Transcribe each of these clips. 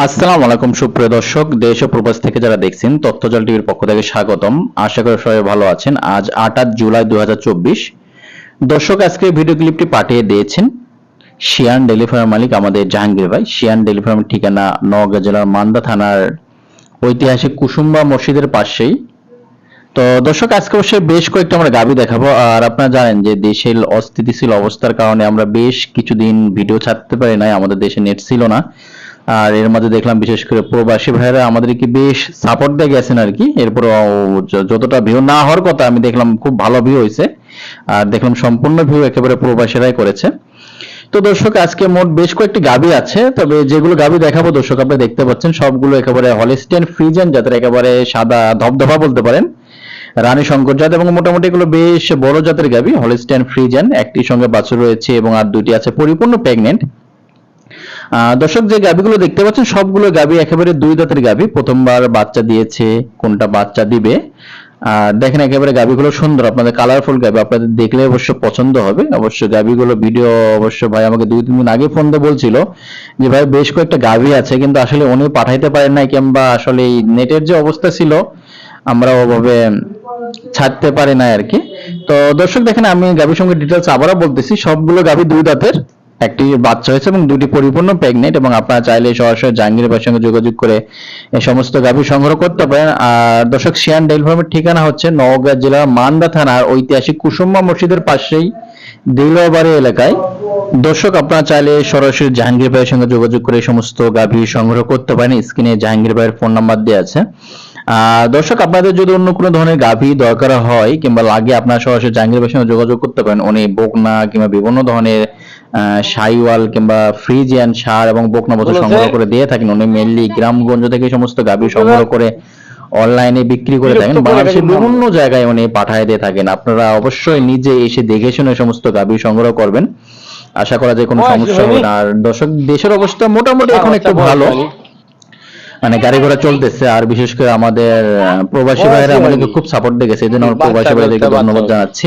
আসসালামু আলাইকুম, সুপ্রিয় দর্শক। দেশ ও প্রবাস থেকে যারা দেখছেন, তথ্যজল টিভির পক্ষ থেকে স্বাগতম। আশা করি সবাই ভালো আছেন। আজ আট জুলাই দু হাজার চব্বিশ। দর্শক আজকে ভিডিও ক্লিপটি পাঠিয়ে দিয়েছেন শিয়ান ডেলিভার মালিক আমাদের জাহাঙ্গীর ভাই। শিয়ান ডেলিভার ঠিকানা নওগাঁ জেলার মান্দা থানার ঐতিহাসিক কুসুম্বা মসজিদের পাশেই। তো দর্শক, আজকে অবশ্যই বেশ কয়েকটা আমরা গাবি দেখাবো। আর আপনারা জানেন যে দেশের অস্থিতিশীল অবস্থার কারণে আমরা বেশ কিছুদিন ভিডিও ছাড়তে পারি নাই। আমাদের দেশে নেট ছিল না। আর এর মধ্যে দেখলাম বিশেষ করে প্রবাসী ভাইরা আমাদেরকে বেশ সাপোর্ট দিয়ে গেছেন আর কি। এরপর যতটা ভিউ না হওয়ার কথা আমি দেখলাম খুব ভালো ভিউ হয়েছে। আর দেখলাম সম্পূর্ণ ভিউ একেবারে প্রবাসীরাই করেছে। তো দর্শক, আজকে মোট বেশ কয়েকটি গাবি আছে, তবে যেগুলো গাবি দেখাবো দর্শক আপনি দেখতে পাচ্ছেন সবগুলো একেবারে হলিস্টেন ফ্রিজেন যাদের একেবারে সাদা ধবধবা বলতে পারেন। রানী শঙ্কর জাত এবং মোটামুটি এগুলো বেশ বড় জাতের গাবি হলিস্টেন ফ্রিজেন একটি সঙ্গে বাছুর রয়েছে এবং আর দুটি আছে পরিপূর্ণ প্রেগনেন্ট দর্শক যে গাবিগুলো দেখতে পাচ্ছেন, সবগুলো গাবি একেবারে দুই দাঁতের গাবি। প্রথমবার বাচ্চা দিয়েছে, কোনটা বাচ্চা দিবে? দেখেন একেবারে গাবিগুলো সুন্দর। আপনাদের কালারফুল গাবি, আপনাদের দেখলে অবশ্য পছন্দ হবে। অবশ্য গাবিগুলো ভিডিও অবশ্য ভাই আমাকে দুই, তিন দিন আগে ফোন দিয়ে বলছিল যে, ভাই, বেশ কয়েকটা গাবি আছে, কিন্তু আসলে উনি পাঠাইতে পারেন নাই কিংবা আসলে এই নেটের যে অবস্থা ছিল, আমরা ওভাবে ছাড়তে পারি না আর কি। তো দর্শক দেখেন, আমি গাবির সঙ্গে ডিটেলস আবারও বলতেছি। সবগুলো গাবি দুই দাঁতের। একটি বাচ্চা হয়েছে এবং দুটি পরিপূর্ণ প্রেগনেন্ট এবং আপনারা চাইলে সরাসরি জাহাঙ্গীর ভাইয়ের সঙ্গে যোগাযোগ করে এই সমস্ত গাভী সংগ্রহ করতে পারেন। আর দর্শক শিয়ান ডেইল ফার্মের ঠিকানা হচ্ছে নওগাঁ জেলার মান্দা থানার ঐতিহাসিক কুসুম্বা মসজিদের পাশেই দিলবাড়ি এলাকায়। দর্শক, আপনারা চাইলে সরাসরি জাহাঙ্গীর ভাইয়ের সঙ্গে যোগাযোগ করে সমস্ত গাভী সংগ্রহ করতে পারেন। স্ক্রিনে জাহাঙ্গীর ভাইয়ের ফোন নাম্বার দেওয়া আছে। দর্শক, আপনাদের যদি অন্য কোনো ধরনের গাভী দরকার হয় কিংবা লাগে, আপনারা সরাসরি জাহাঙ্গীর ভাইয়ের সঙ্গে যোগাযোগ করতে পারেন। উনি বকনা কিংবা বিভিন্ন ধরনের সাইওয়াল কিংবা ফ্রিজিয়ান সার এবং বকনা বছর সংগ্রহ করে দিয়ে থাকেন। উনি মেনলি গ্রামগঞ্জ থেকে সমস্ত গাভী সংগ্রহ করে অনলাইনে বিক্রি করে থাকেন। বাংলাদেশের বিভিন্ন জায়গায় উনি পাঠায় দিয়ে থাকেন। আপনারা অবশ্যই নিজে এসে দেখে শুনে সমস্ত গাভী সংগ্রহ করবেন। আশা করা যায় কোনো সমস্যা হবে না। আর দর্শক দেশের অবস্থা মোটামুটি এখন একটু ভালো। মানে গাড়ি ঘোড়া চলতেছে। আর বিশেষ করে আমাদের প্রবাসী ভাইরা আমাদেরকে খুব সাপোর্ট দিয়ে গেছে। এই জন্য আমরা প্রবাসী ভাইদেরকে ধন্যবাদ জানাচ্ছি।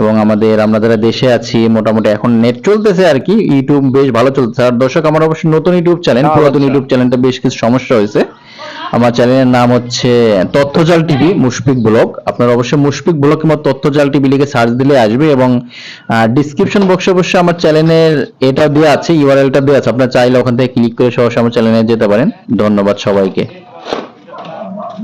এবং আমাদের আমরা যারা দেশে আছি মোটামুটি এখন নেট চলতেছে আর কি। ইউটিউব বেশ ভালো চলতেছে। আর দর্শক আমার অবশ্যই নতুন ইউটিউব চ্যানেল পুরাতন ইউটিউব চ্যানেলটা বেশ কিছু সমস্যা হয়েছে। আমার চ্যানেলের নাম হচ্ছে তথ্যজাল টিভি মুশফিক ব্লগ। আপনারা অবশ্যই মুশফিক ব্লগ কিংবা তথ্যজাল টিভি লিখে সার্চ দিলে আসবে এবং ডিসক্রিপশন বক্সে অবশ্যই আমার চ্যানেলের এটা দেওয়া আছে ইউআরএলটা দেওয়া আছে। আপনারা চাইলে ওখান থেকে ক্লিক করে সরাসরি আমার চ্যানেলে যেতে পারেন। ধন্যবাদ সবাইকে।